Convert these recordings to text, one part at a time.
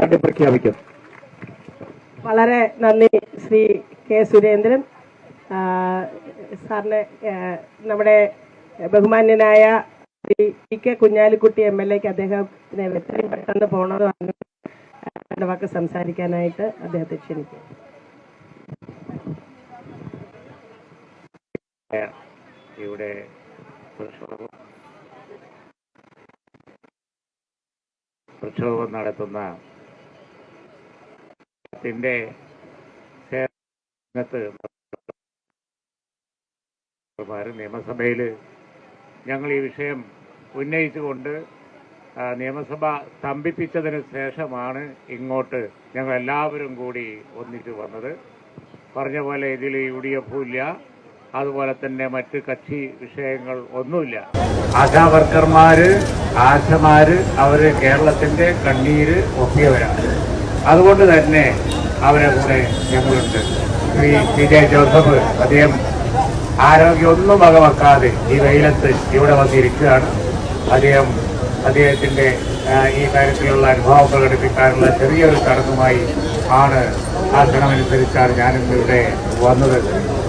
ഐക്യദാർഢ്യം പ്രഖ്യാപിക്കും വളരെ നന്ദി ശ്രീ കെ സുരേന്ദ്രൻ. സാറിന് നമ്മുടെ ബഹുമാന്യനായ Shri P K Kunhalikutty M L എക്ക് അദ്ദേഹത്തിന് എത്രയും പെട്ടെന്ന് പോകണമെന്ന് പറഞ്ഞു രണ്ട് വാക്ക് സംസാരിക്കാനായിട്ട് അദ്ദേഹത്തെ ക്ഷണിക്കും. ഇവിടെ പ്രക്ഷോഭം നടത്തുന്ന ത്തിന്റെ രംഗത്ത് നിയമസഭയിൽ ഞങ്ങൾ ഈ വിഷയം ഉന്നയിച്ചുകൊണ്ട് നിയമസഭ സ്തംഭിപ്പിച്ചതിന് ശേഷമാണ് ഇങ്ങോട്ട് ഞങ്ങൾ എല്ലാവരും കൂടി ഒന്നിച്ചു വന്നത്. പറഞ്ഞ പോലെ ഇതിൽ യു ഡി എഫും ഇല്ല അതുപോലെ തന്നെ മറ്റ് കക്ഷി വിഷയങ്ങൾ ഒന്നുമില്ല. ആശാ വർക്കർമാര് ആശമാര് അവർ കേരളത്തിന്റെ കണ്ണീര് ഒപ്പിയവരാണ്. അതുകൊണ്ട് തന്നെ അവരെ കൂടെ ഞങ്ങളുണ്ട്. ശ്രീ പി ജെ ജോസഫ് അദ്ദേഹം ആരോഗ്യമൊന്നും വകവെക്കാതെ ഈ വെയിലത്ത് ഇവിടെ വന്നിരിക്കുകയാണ്. അദ്ദേഹം അദ്ദേഹത്തിന്റെ ഈ കാര്യത്തിലുള്ള അനുഭവം പ്രകടിപ്പിക്കാനുള്ള ചെറിയൊരു ചടങ്ങുമായി ആണ് ആ ക്ഷണമനുസരിച്ചാണ് ഞാനിന്ന് ഇവിടെ വന്നത്.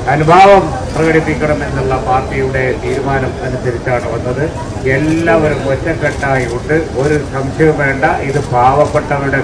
അനുഭാവം പ്രകടിപ്പിക്കണമെന്നുള്ള പാർട്ടിയുടെ തീരുമാനം അനുസരിച്ചാണ് വന്നത്. എല്ലാവരും ഒറ്റക്കെട്ടായി ഉണ്ട്. ഒരു സംശയവും വേണ്ട. ഇത് പാവപ്പെട്ടവരുടെ